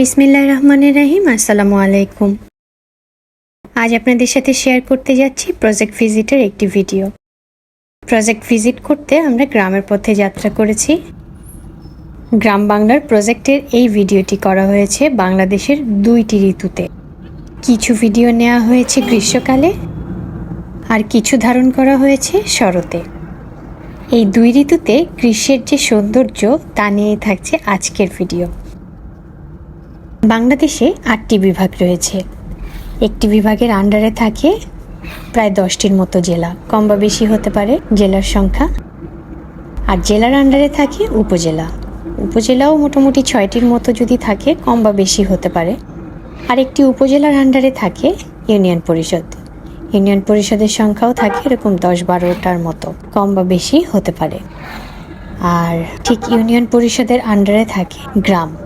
বিসমিল্লাহ রহমানের রাহিম, আসসালামু আলাইকুম। আজ আপনাদের সাথে শেয়ার করতে যাচ্ছি প্রজেক্ট ভিজিটের একটি ভিডিও প্রজেক্ট ভিজিট করতে আমরা গ্রামের পথে যাত্রা করেছি। গ্রাম বাংলার প্রজেক্টের এই ভিডিওটি করা হয়েছে বাংলাদেশের দুইটি ঋতুতে। কিছু ভিডিও নেওয়া হয়েছে গ্রীষ্মকালে আর কিছু ধারণ করা হয়েছে শরতে। এই দুই ঋতুতে গ্রীষ্মের যে সৌন্দর্য তা নিয়ে থাকছে আজকের ভিডিও বাংলাদেশে আটটি বিভাগ রয়েছে। একটি বিভাগের আন্ডারে থাকে প্রায় দশটির মতো জেলা। কম বা বেশি হতে পারে জেলার সংখ্যা। আর জেলার আন্ডারে থাকে উপজেলা। উপজেলাও মোটামুটি ছয়টির মতো যদি থাকে, কম বা বেশি হতে পারে। আর একটি উপজেলার আন্ডারে থাকে ইউনিয়ন পরিষদ। ইউনিয়ন পরিষদের সংখ্যাও থাকে এরকম দশ বারোটার মতো। কম বা বেশি হতে পারে। আর ঠিক ইউনিয়ন পরিষদের আন্ডারে থাকে গ্রাম।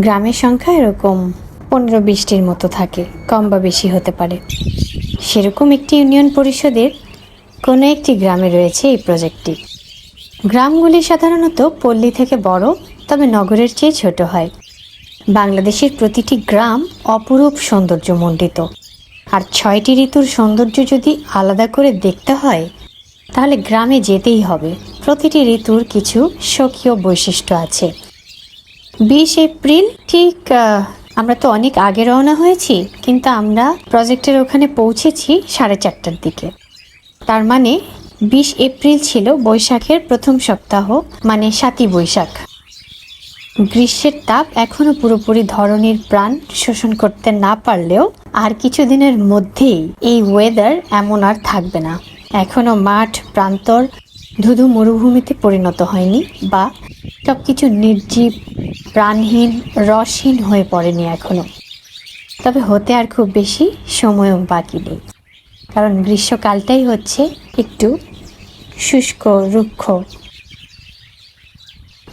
গ্রামের সংখ্যা এরকম পনেরো বিশটির মতো থাকে, কম বা বেশি হতে পারে। সেরকম একটি ইউনিয়ন পরিষদের কোনো একটি গ্রামে রয়েছে এই প্রজেক্টটি। গ্রামগুলি সাধারণত পল্লী থেকে বড়, তবে নগরের চেয়ে ছোট হয়। বাংলাদেশের প্রতিটি গ্রাম অপরূপ সৌন্দর্যমণ্ডিত। আর ছয়টি ঋতুর সৌন্দর্য যদি আলাদা করে দেখতে হয়, তাহলে গ্রামে যেতেই হবে। প্রতিটি ঋতুর কিছু স্বকীয় বৈশিষ্ট্য আছে। বিশ এপ্রিল, ঠিক আমরা তো অনেক আগে রওনা হয়েছি, কিন্তু আমরা প্রজেক্টের ওখানে পৌঁছেছি সাড়ে চারটার দিকে। তার মানে বিশ এপ্রিল ছিল বৈশাখের প্রথম সপ্তাহ মানে সাতই বৈশাখ। গ্রীষ্মের তাপ এখনও পুরোপুরি ধরনের প্রাণ শোষণ করতে না পারলেও আর কিছুদিনের মধ্যেই এই ওয়েদার এমন আর থাকবে না। এখনও মাঠ, প্রান্তর ধুধু মরুভূমিতে পরিণত হয়নি বা সবকিছু নির্জীব প্রাণহীন, রসহীন হয়ে পড়েনি এখনও। তবে হতে আর খুব বেশি সময়ও বাকি নেই। কারণ গ্রীষ্মকালটাই হচ্ছে একটু শুষ্ক, রুক্ষ।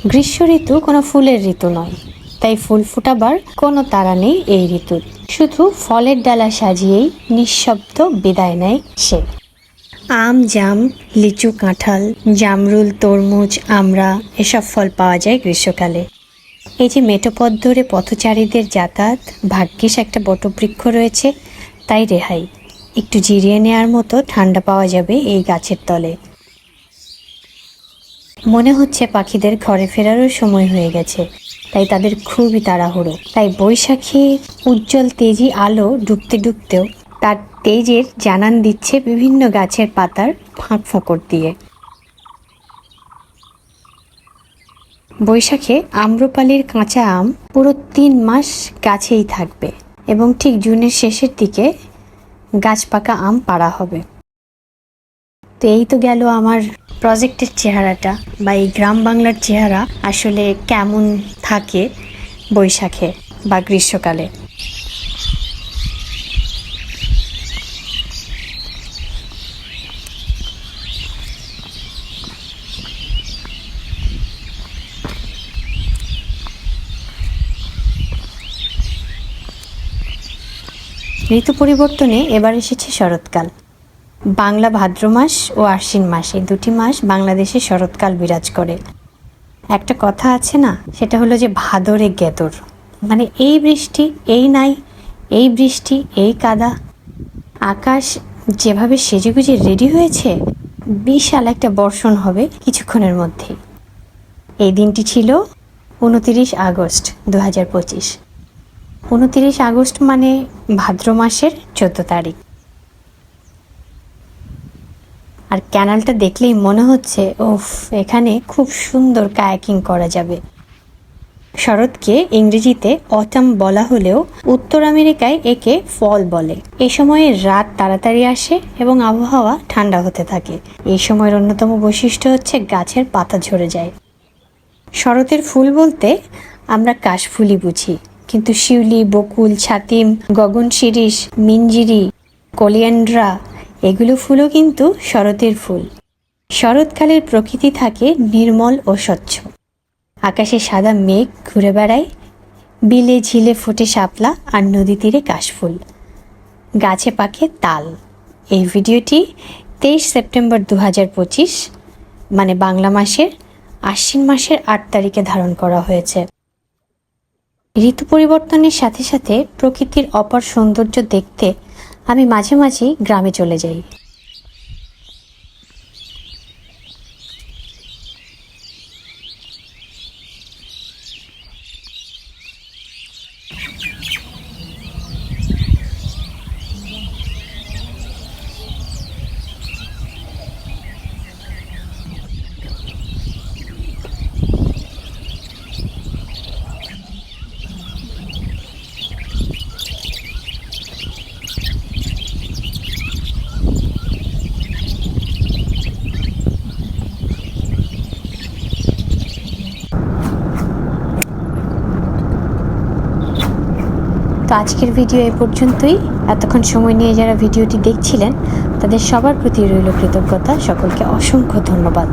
গ্রীষ্ম ঋতু কোনো ফুলের ঋতু নয়, তাই ফুল ফুটাবার কোনো তাড়া নেই এই ঋতুর। শুধু ফলের ডালা সাজিয়েই নিঃশব্দ বিদায় নেয় সে। আম, জাম, লিচু, কাঁঠাল, জামরুল, তরমুজ, আমড়া, এসব ফল পাওয়া যায় গ্রীষ্মকালে। এই যে মেটোপথ ধরে পথচারীদের যাতায়াত ভাগ্যিস একটা বটবৃক্ষ রয়েছে, তাই রেহাই। একটু জিরিয়ে নেওয়ার মতো ঠান্ডা পাওয়া যাবে এই গাছের তলে। মনে হচ্ছে পাখিদের ঘরে ফেরারও সময় হয়ে গেছে, তাই তাদের খুবই তাড়াহুড়ো। তাই বৈশাখী, উজ্জ্বল তেজি আলো ডুবতে ডুবতেও তার তেজের জানান দিচ্ছে বিভিন্ন গাছের পাতার ফাঁক ফোঁকর দিয়ে। বৈশাখে আম্রপালির কাঁচা আম পুরো তিন মাস গাছেই থাকবে এবং ঠিক জুনের শেষের দিকে গাছ পাকা আম পাড়া হবে। তো এই তো গেল আমার প্রজেক্টের চেহারাটা বা এই গ্রাম বাংলার চেহারা আসলে কেমন থাকে বৈশাখে বা গ্রীষ্মকালে। ঋতু পরিবর্তনে এবার এসেছে শরৎকাল। বাংলা ভাদ্র মাস ও আশ্বিন মাস, এই দুটি মাস বাংলাদেশে শরৎকাল বিরাজ করে। একটা কথা আছে না, সেটা হলো যে ভাদরে গেদর। মানে এই বৃষ্টি, এই নাই, এই বৃষ্টি, এই কাদা। আকাশ যেভাবে সেজেগুজে রেডি হয়েছে, বিশাল একটা বর্ষণ হবে কিছুক্ষণের মধ্যেই। এই দিনটি ছিল উনতিরিশ আগস্ট দু হাজার পঁচিশ। উনতিরিশ আগস্ট মানে ভাদ্র মাসের চোদ্দ তারিখ। আর ক্যানালটা দেখলেই মনে হচ্ছে ওফ এখানে খুব সুন্দর কায়াকিং করা যাবে। শরৎকে ইংরেজিতে অটাম বলা হলেও উত্তর আমেরিকায় একে ফল বলে। এ সময়ে রাত তাড়াতাড়ি আসে এবং আবহাওয়া ঠান্ডা হতে থাকে। এই সময়ের অন্যতম বৈশিষ্ট্য হচ্ছে গাছের পাতা ঝরে যায়। শরতের ফুল বলতে আমরা কাশফুলই বুঝি। কিন্তু শিউলি, বকুল, ছাতিম, গগন শিরিষ মিঞ্জিরি কলিয়ান্ড্রা, এগুলো ফুলও কিন্তু শরতের ফুল। শরৎকালের প্রকৃতি থাকে নির্মল ও স্বচ্ছ। আকাশে সাদা মেঘ ঘুরে বেড়ায়, বিলে ঝিলে ফোটে শাপলা আর নদী তীরে কাশফুল। গাছে পাকে তাল। এই ভিডিওটি তেইশ সেপ্টেম্বর দু হাজার পঁচিশ মানে বাংলা মাসের আশ্বিন মাসের আট তারিখে ধারণ করা হয়েছে। ঋতু পরিবর্তনের সাথে সাথে প্রকৃতির অপার সৌন্দর্য দেখতে আমি মাঝে মাঝেই গ্রামে চলে যাই। আজকের ভিডিও এ পর্যন্তই। এতক্ষণ সময় নিয়ে যারা ভিডিওটি দেখছিলেন, তাদের সবার প্রতি রইল কৃতজ্ঞতা। সকলকে অসংখ্য ধন্যবাদ।